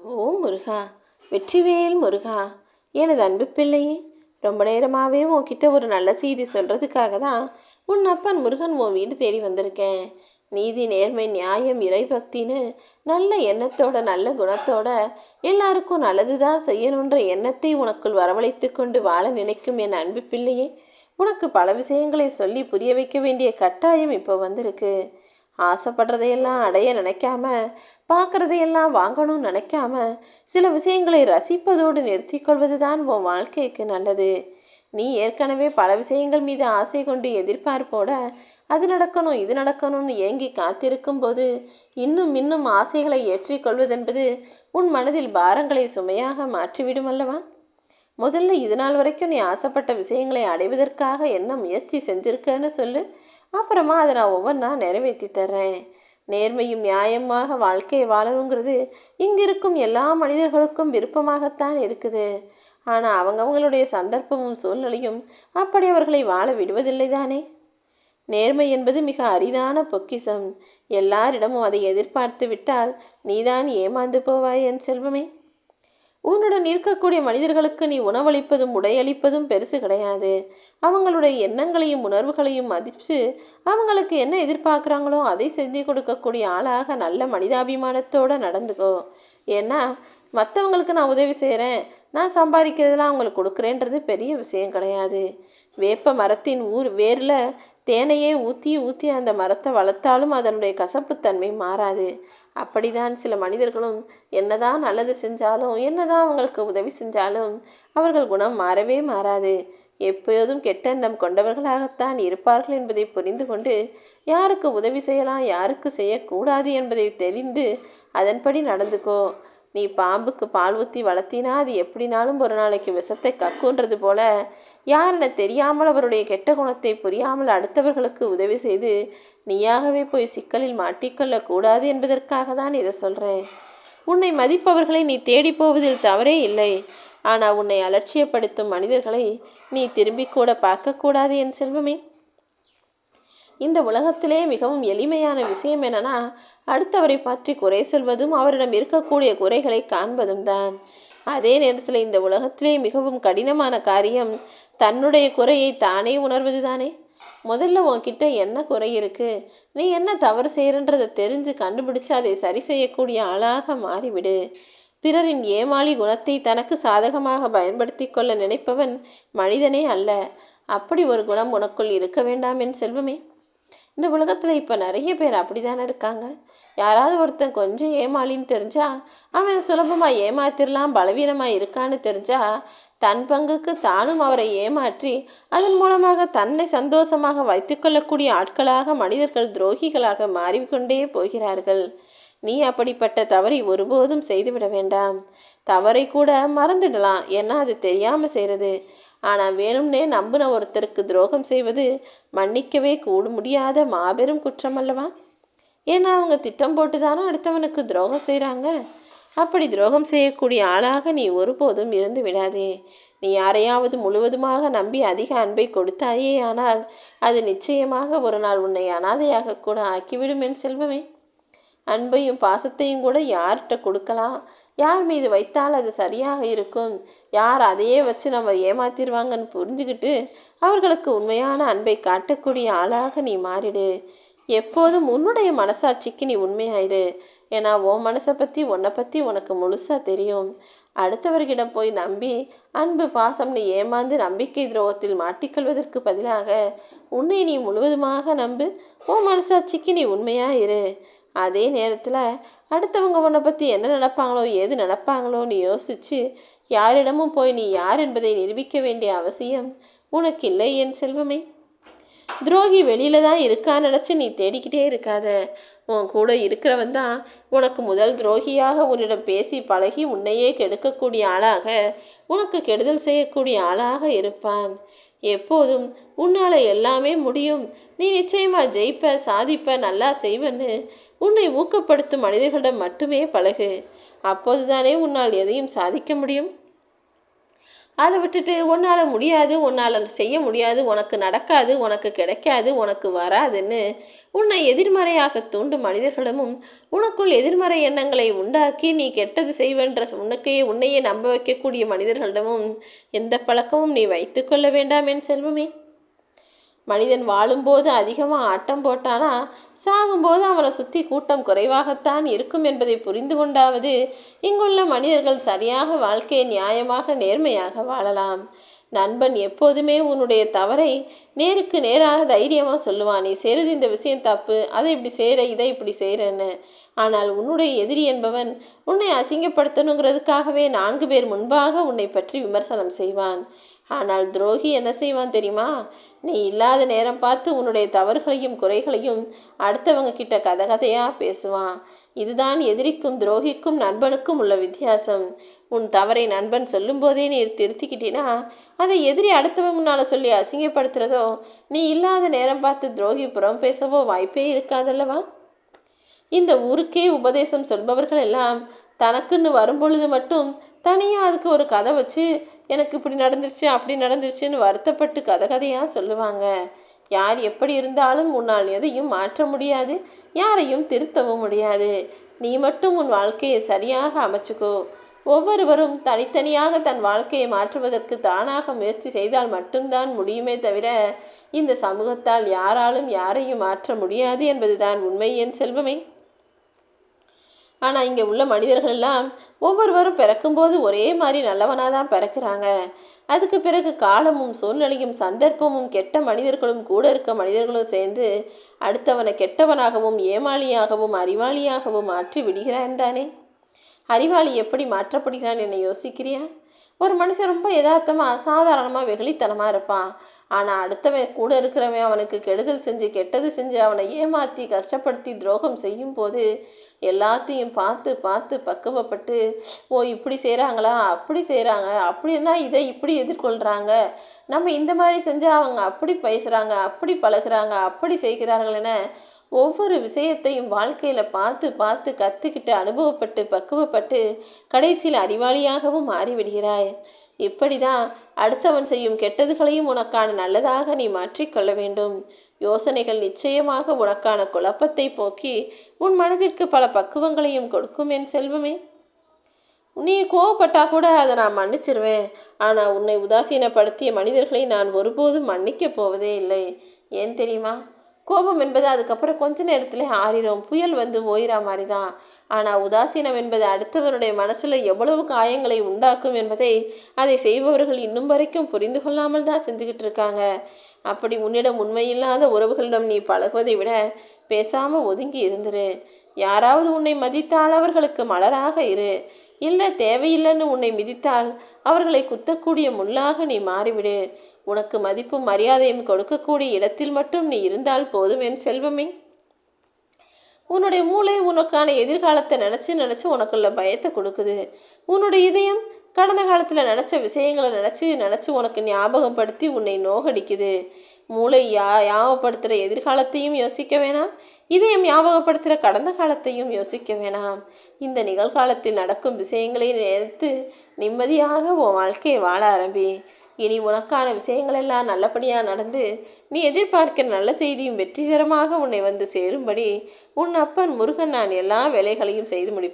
ஓ முருகா வெற்றிவேல் முருகா எனது அன்பு பிள்ளையே ரொம்ப நேரமாகவே உன்கிட்ட ஒரு நல்ல செய்தி சொல்கிறதுக்காக தான் உன் அப்பன் முருகன் உன் வீடு தேடி வந்திருக்கேன். நீதி நேர்மை நியாயம் இறைபக்தின்னு நல்ல எண்ணத்தோட நல்ல குணத்தோட எல்லாருக்கும் நல்லது தான் செய்யணுன்ற எண்ணத்தை உனக்குள் வரவழைத்து கொண்டு வாழ நினைக்கும் என் அன்பு பிள்ளையே உனக்கு பல விஷயங்களை சொல்லி புரிய வைக்க வேண்டிய கட்டாயம் இப்போ வந்திருக்கு. ஆசைப்படுறதையெல்லாம் அடைய நினைக்காம பார்க்குறதையெல்லாம் வாங்கணும்னு நினைக்காம சில விஷயங்களை ரசிப்பதோடு நிறுத்திக்கொள்வது தான் உன் வாழ்க்கைக்கு நல்லது. நீ ஏற்கனவே பல விஷயங்கள் மீது ஆசை கொண்டு எதிர்பார்ப்போட அது நடக்கணும் இது நடக்கணும்னு ஏங்கி காத்திருக்கும் போது இன்னும் இன்னும் ஆசைகளை ஏற்றிக்கொள்வதென்பது உன் மனதில் பாரங்களை சுமையாக மாற்றிவிடும் அல்லவா? முதல்ல இது நாள் வரைக்கும் நீ ஆசைப்பட்ட விஷயங்களை அடைவதற்காக என்ன முயற்சி செஞ்சிருக்கேன்னு சொல்லு. அப்புறமா அதை நான் ஒவ்வொன்றா நிறைவேற்றி தர்றேன். நேர்மையும் நியாயமாக வாழ்க்கையை வாழணுங்கிறது இங்கிருக்கும் எல்லா மனிதர்களுக்கும் விருப்பமாகத்தான் இருக்குது. ஆனால் அவங்கவங்களுடைய சந்தர்ப்பமும் சூழ்நிலையும் அப்படி அவர்களை வாழ விடுவதில்லை தானே? நேர்மை என்பது மிக அரிதான பொக்கிஷம் எல்லாரிடமும் அதை எதிர்பார்த்து விட்டால் நீதான் ஏமாந்து போவாய் என் செல்வமே. உன்னுடன் இருக்கக்கூடிய மனிதர்களுக்கு நீ உணவளிப்பதும் உடையளிப்பதும் பெருசு கிடையாது. அவங்களுடைய எண்ணங்களையும் உணர்வுகளையும் மதித்து அவங்களுக்கு என்ன எதிர்பார்க்குறாங்களோ அதை செஞ்சு கொடுக்கக்கூடிய ஆளாக நல்ல மனிதாபிமானத்தோடு நடந்துக்கோ. ஏன்னா மற்றவங்களுக்கு நான் உதவி செய்கிறேன் நான் சம்பாதிக்கிறதெல்லாம் அவங்களுக்கு கொடுக்குறேன்றது பெரிய விஷயம் கிடையாது. வேப்ப மரத்தின் ஊர் வேரில் தேனையே ஊற்றி ஊற்றி அந்த மரத்தை வளர்த்தாலும் அதனுடைய கசப்புத்தன்மை மாறாது. அப்படிதான் சில மனிதர்களும் என்னதான் நல்லது செஞ்சாலும் என்னதான் அவங்களுக்கு உதவி செஞ்சாலும் அவர்கள் குணம் மாறவே மாறாது. எப்போதும் கெட்டெண்ணம் கொண்டவர்களாகத்தான் இருப்பார்கள் என்பதை புரிந்து கொண்டு யாருக்கு உதவி செய்யலாம் யாருக்கு செய்யக்கூடாது என்பதை தெரிந்து அதன்படி நடந்துக்கோ. நீ பாம்புக்கு பால் ஊற்றி வளர்த்தினா அது எப்படினாலும் ஒரு நாளைக்கு விஷத்தை கக்குன்றது போல யாரென தெரியாமல் அவருடைய கெட்ட குணத்தை புரியாமல் அடுத்தவர்களுக்கு உதவி செய்து நீயாகவே போய் சிக்கலில் மாட்டிக்கொள்ளக்கூடாது என்பதற்காக தான் இதை சொல்கிறேன் உன்னை மதிப்பவர்களை நீ தேடி போவதில் தவறே இல்லை. ஆனால் உன்னை அலட்சியப்படுத்தும் மனிதர்களை நீ திரும்பி கூட பார்க்கக்கூடாது என் செல்வமே. இந்த உலகத்திலே மிகவும் எளிமையான விஷயம் என்னன்னா அடுத்தவரை பற்றி குறை சொல்வதும் அவரிடம் இருக்கக்கூடிய குறைகளை காண்பதும் தான் அதே நேரத்தில் இந்த உலகத்திலே மிகவும் கடினமான காரியம் தன்னுடைய குறையை தானே உணர்வது தானே முதல்ல உன்கிட்ட என்ன குறை இருக்கு? நீ என்ன தவறு செய்கிறன்றதை தெரிஞ்சு கண்டுபிடிச்சு அதை சரி செய்யக்கூடிய ஆளாக மாறிவிடு. பிறரின் ஏமாளி குணத்தை தனக்கு சாதகமாக பயன்படுத்தி கொள்ள நினைப்பவன் மனிதனே அல்ல. அப்படி ஒரு குணம் உனக்குள் இருக்க வேண்டாம் என் செல்வமே. இந்த உலகத்தில் இப்போ நிறைய பேர் அப்படி தானே இருக்காங்க. யாராவது ஒருத்தன் கொஞ்சம் ஏமாளின்னு தெரிஞ்சா அவன் சுலபமாக ஏமாத்திரலாம் பலவீனமாக இருக்கான்னு தெரிஞ்சா தன் பங்குக்கு தானும் அவரை ஏமாற்றி அதன் மூலமாக தன்னை சந்தோஷமாக வைத்துக்கொள்ளக்கூடிய ஆட்களாக மனிதர்கள் துரோகிகளாக மாறிக்கொண்டே போகிறார்கள். நீ அப்படிப்பட்ட தவறை ஒருபோதும் செய்துவிட வேண்டாம். தவறை கூட மறந்துடலாம். ஏன்னா அது தெரியாமல் செய்கிறது ஆனால் வேணும்னே நம்பின ஒருத்தருக்கு துரோகம் செய்வது மன்னிக்கவே கூட முடியாத மாபெரும் குற்றம் அல்லவா? ஏன்னா அவங்க திட்டம் போட்டு தானே அடுத்தவனுக்கு துரோகம் செய்கிறாங்க அப்படி துரோகம் செய்யக்கூடிய ஆளாக நீ ஒருபோதும் இருந்து விடாதே. நீ யாரையாவது முழுவதுமாக நம்பி அதிக அன்பை கொடுத்தாயே ஆனால் அது நிச்சயமாக ஒரு நாள் உன்னை அனாதையாக கூட ஆக்கிவிடும் என் செல்வமே. அன்பையும் பாசத்தையும் கூட யார்கிட்ட கொடுக்கலாம்? யார் மீது வைத்தால் அது சரியாக இருக்கும்? யார் அதையே வச்சு நம்ம ஏமாத்திடுவாங்கன்னு புரிஞ்சுக்கிட்டு அவர்களுக்கு உண்மையான அன்பை காட்டக்கூடிய ஆளாக நீ மாறிடு. எப்போதும் உன்னுடைய மனசாட்சிக்கு நீ உண்மையாயிரு. ஏன்னா உன் மனசை பற்றி உன்னை பற்றி உனக்கு முழுசாக தெரியும். அடுத்தவர்களிடம் போய் நம்பி அன்பு பாசம்னு ஏமாந்து நம்பிக்கை துரோகத்தில் மாட்டிக்கொள்வதற்கு பதிலாக உன்னை நீ முழுவதுமாக நம்பு. உன் மனசாட்சிக்கு நீ உண்மையாக இரு. அதே நேரத்தில் அடுத்தவங்க உன்னை பற்றி என்ன நினப்பாங்களோ எது நினைப்பாங்களோன்னு யோசித்து யாரிடமும் போய் நீ யார் என்பதை நிரூபிக்க வேண்டிய அவசியம் உனக்கு இல்லை என் செல்வமே. துரோகி வெளியில தான் இருக்கான்னு நினச்சி நீ தேடிக்கிட்டே இருக்காத. உன் கூட இருக்கிறவன் தான் உனக்கு முதல் துரோகியாக உன்னிடம் பேசி பழகி உன்னையே கெடுக்கக்கூடிய ஆளாக உனக்கு கெடுதல் செய்யக்கூடிய ஆளாக இருப்பான். எப்போதும் உன்னால் எல்லாமே முடியும். நீ நிச்சயமாக ஜெயிப்ப சாதிப்ப நல்லா செய்வன்னு உன்னை ஊக்கப்படுத்தும் மனிதர்களிடம் மட்டுமே பழகு. அப்போதுதானே உன்னால் எதையும் சாதிக்க முடியும். அதை விட்டுட்டு உன்னால் முடியாது உன்னால் செய்ய முடியாது உனக்கு நடக்காது உனக்கு கிடைக்காது உனக்கு வராதுன்னு உன்னை எதிர்மறையாக தூண்டும் மனிதர்களிடமும் உனக்குள் எதிர்மறை எண்ணங்களை உண்டாக்கி நீ கெட்டது செய்வென்ற உனக்கையே உன்னையே நம்ப வைக்கக்கூடிய மனிதர்களிடமும் எந்த பழக்கமும் நீ வைத்துக்கொள்ள வேண்டாம் என் செல்வமே. மனிதன் வாழும்போது அதிகமாக ஆட்டம் போட்டானா சாகும்போது அவனை சுற்றி கூட்டம் குறைவாகத்தான் இருக்கும் என்பதை புரிந்து கொண்டாவது இங்குள்ள மனிதர்கள் சரியாக வாழ்க்கையை நியாயமாக நேர்மையாக வாழலாம். நண்பன் எப்போதுமே உன்னுடைய தவறை நேருக்கு நேராக தைரியமாக சொல்லுவான். நீ செய்கிறது இந்த விஷயம் தப்பு அதை இப்படி செய்கிற இதை இப்படி செய்கிறேன்னு ஆனால் உன்னுடைய எதிரி என்பவன் உன்னை அசிங்கப்படுத்தணுங்கிறதுக்காகவே நான்கு பேர் முன்பாக உன்னை பற்றி விமர்சனம் செய்வான். ஆனால் துரோகி என்ன செய்வான் தெரியுமா? நீ இல்லாத நேரம் பார்த்து உன்னுடைய தவறுகளையும் குறைகளையும் அடுத்தவங்க கிட்ட கதை கதையாக பேசுவான். இதுதான் எதிரிக்கும் துரோகிக்கும் நண்பனுக்கும் உள்ள வித்தியாசம். உன் தவறை நண்பன் சொல்லும்போதே நீ திருத்திக்கிட்டினா? அதை எதிரி அடுத்தவன் முன்னால் சொல்லி அசிங்கப்படுத்துறதோ நீ இல்லாத நேரம் பார்த்து துரோகி புறம் பேசவோ வாய்ப்பே இருக்காதல்லவா? இந்த ஊருக்கே உபதேசம் சொல்பவர்கள் எல்லாம் தனக்குன்னு வரும்பொழுது மட்டும் தனியாக அதுக்கு ஒரு கதை வச்சு எனக்கு இப்படி நடந்துருச்சு அப்படி நடந்துருச்சுன்னு வருத்தப்பட்டு கதை கதையாக சொல்லுவாங்க. யார் எப்படி இருந்தாலும் உன்னால் எதையும் மாற்ற முடியாது யாரையும் திருத்தவும் முடியாது. நீ மட்டும் உன் வாழ்க்கையை சரியாக அமைச்சுக்கோ. ஒவ்வொருவரும் தனித்தனியாக தன் வாழ்க்கையை மாற்றுவதற்கு தானாக முயற்சி செய்தால் மட்டும்தான் முடியுமே தவிர இந்த சமூகத்தால் யாராலும் யாரையும் மாற்ற முடியாது என்பதுதான் உண்மை என் செல்வமே. ஆனால் இங்கே உள்ள மனிதர்கள் எல்லாம் ஒவ்வொருவரும் பிறக்கும்போது ஒரே மாதிரி நல்லவனாக தான் பிறக்கிறாங்க. அதுக்கு பிறகு காலமும் சூழ்நிலையும் சந்தர்ப்பமும் கெட்ட மனிதர்களும் கூட இருக்க மனிதர்களும் சேர்ந்து அடுத்தவனை கெட்டவனாகவும் ஏமாளியாகவும் அறிவாளியாகவும் மாற்றி விடுகிறான் தானே? அறிவாளி எப்படி மாற்றப்படுகிறான் என்னை யோசிக்கிறியா? ஒரு மனுஷன் ரொம்ப யதார்த்தமாக அசாதாரணமாக வெகுளித்தனமாக இருப்பான். ஆனால் அடுத்தவன் கூட இருக்கிறவன் அவனுக்கு கெடுதல் செஞ்சு கெட்டது செஞ்சு அவனை ஏமாற்றி கஷ்டப்படுத்தி துரோகம் செய்யும் போது எல்லாத்தையும் பார்த்து பார்த்து பக்குவப்பட்டு ஓ இப்படி செய்கிறாங்களா அப்படி செய்கிறாங்க அப்படின்னா இதை இப்படி எதிர்கொள்கிறாங்க நம்ம இந்த மாதிரி செஞ்சால் அவங்க அப்படி பேசுகிறாங்க அப்படி பழகுறாங்க அப்படி செய்கிறார்கள் என ஒவ்வொரு விஷயத்தையும் வாழ்க்கையில் பார்த்து பார்த்து கற்றுக்கிட்டு அனுபவப்பட்டு பக்குவப்பட்டு கடைசியில் அறிவாளியாகவும் மாறிவிடுகிறாய். இப்படி தான் அடுத்தவன் செய்யும் கெட்டதுகளையும் உனக்கான நல்லதாக நீ மாற்றிக்கொள்ள வேண்டும். யோசனைகள் நிச்சயமாக உனக்கான குழப்பத்தை போக்கி உன் மனதிற்கு பல பக்குவங்களையும் கொடுக்கும் என் செல்வமே. நீ கோவப்பட்டா கூட அதை நான் மன்னிச்சிருவேன். ஆனால் உன்னை உதாசீனப்படுத்திய மனிதர்களை நான் ஒருபோதும் மன்னிக்கப் போவதே இல்லை. ஏன் தெரியுமா? கோபம் என்பது அதுக்கப்புறம் கொஞ்ச நேரத்தில் ஆறிடும். புயல் வந்து ஓயிறா மாதிரி தான் ஆனால் உதாசீனம் என்பது அடுத்தவனுடைய மனசில் எவ்வளவு காயங்களை உண்டாக்கும் என்பதை அதை செய்பவர்கள் இன்னும் வரைக்கும் புரிந்து கொள்ளாமல் தான் செஞ்சுக்கிட்டு இருக்காங்க. அப்படி உன்னிடம் உண்மையில்லாத உறவுகளிடம் நீ பழகுவதை விட பேசாமல் ஒதுங்கி இருந்துரு. யாராவது உன்னை மதித்தால் அவர்களுக்கு மலராக இரு. இல்லை தேவையில்லைன்னு உன்னை மிதித்தால் அவர்களை குத்தக்கூடிய முள்ளாக நீ மாறிவிடு. உனக்கு மதிப்பும் மரியாதையும் கொடுக்கக்கூடிய இடத்தில் மட்டும் நீ இருந்தால் போதும் என் செல்வமே. உன்னுடைய மூளை உனக்கான எதிர்காலத்தை நினச்சி நினச்சி உனக்குள்ள பயத்தை கொடுக்குது. உன்னுடைய இதயம் கடந்த காலத்தில் நினச்ச விஷயங்களை நினச்சி நினச்சி உனக்கு ஞாபகப்படுத்தி உன்னை நோகடிக்குது. மூளை யா ஞாபகப்படுத்துகிற எதிர்காலத்தையும் யோசிக்க வேணாம். இதயம் ஞாபகப்படுத்துகிற கடந்த காலத்தையும் யோசிக்க வேணாம். இந்த நிகழ்காலத்தில் நடக்கும் விஷயங்களை நினைத்து நிம்மதியாக உன் வாழ்க்கையை வாழ ஆரம்பி. இனி உனக்கான விஷயங்களெல்லாம் நல்லபடியாக நடந்து நீ எதிர்பார்க்கிற நல்ல செய்தியும் வெற்றிகரமாக உன்னை வந்து சேரும்படி உன் அப்பன் முருகன் நான் எல்லா வேலைகளையும் செய்து முடிப்பேன்.